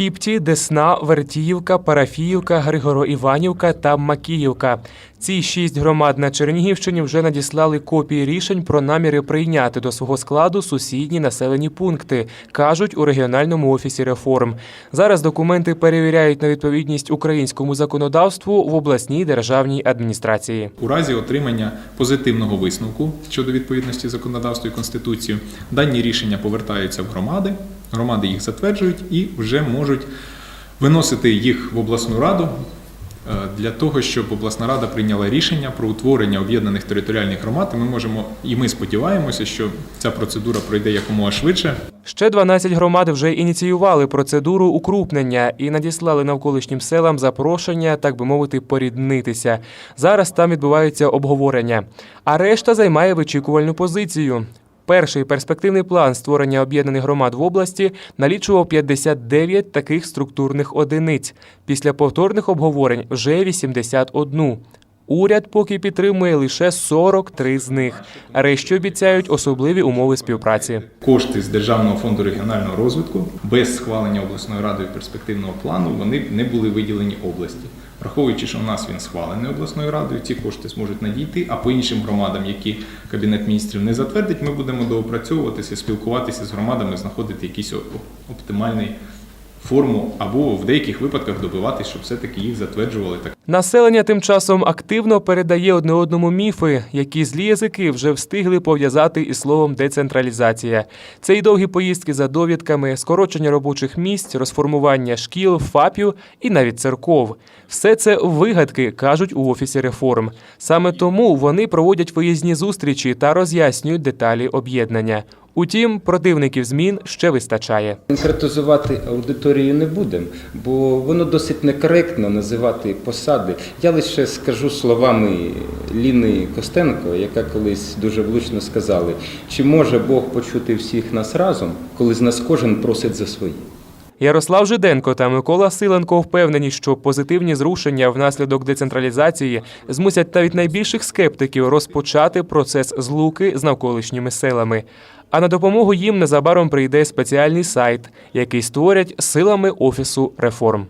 Кіпті, Десна, Вертіївка, Парафіївка, Григоро-Іванівка та Макіївка. Ці шість громад на Чернігівщині вже надіслали копії рішень про наміри прийняти до свого складу сусідні населені пункти, кажуть у регіональному офісі реформ. Зараз документи перевіряють на відповідність українському законодавству в обласній державній адміністрації. У разі отримання позитивного висновку щодо відповідності законодавству і конституції, дані рішення повертаються в громади, громади їх затверджують і вже можуть виносити їх в обласну раду е, для того, щоб обласна рада прийняла рішення про утворення об'єднаних територіальних громад. Ми можемо і ми сподіваємося, що ця процедура пройде якомога швидше. Ще 12 громад вже ініціювали процедуру укрупнення і надіслали навколишнім селам запрошення, так би мовити, поріднитися. Зараз там відбуваються обговорення. А решта займає вичікувальну позицію. Перший перспективний план створення об'єднаних громад в області налічував 59 таких структурних одиниць. Після повторних обговорень вже 81. Уряд поки підтримує лише 43 з них. Решті обіцяють особливі умови співпраці. Кошти з Державного фонду регіонального розвитку без схвалення обласною радою перспективного плану вони не були виділені області. Враховуючи, що у нас він схвалений обласною радою, ці кошти зможуть надійти. А по іншим громадам, які кабінет міністрів не затвердить, ми будемо доопрацьовуватися, спілкуватися з громадами, знаходити якийсь оптимальний форму або в деяких випадках добиватися, щоб все-таки їх затверджували так. Населення тим часом активно передає одне одному міфи, які злі язики вже встигли пов'язати із словом децентралізація. Це й довгі поїздки за довідками, скорочення робочих місць, розформування шкіл, ФАПів і навіть церков. Все це вигадки, кажуть у офісі реформ. Саме тому вони проводять виїзні зустрічі та роз'яснюють деталі об'єднання. Утім, противників змін ще вистачає. Конкретизувати аудиторію не будемо, бо воно досить некоректно називати посади. Я лише скажу словами Ліни Костенко, яка колись дуже влучно сказала, чи може Бог почути всіх нас разом, коли з нас кожен просить за свої. Ярослав Жиденко та Микола Силенко впевнені, що позитивні зрушення внаслідок децентралізації змусять навіть найбільших скептиків розпочати процес злуки з навколишніми селами. А на допомогу їм незабаром прийде спеціальний сайт, який створять силами офісу реформ.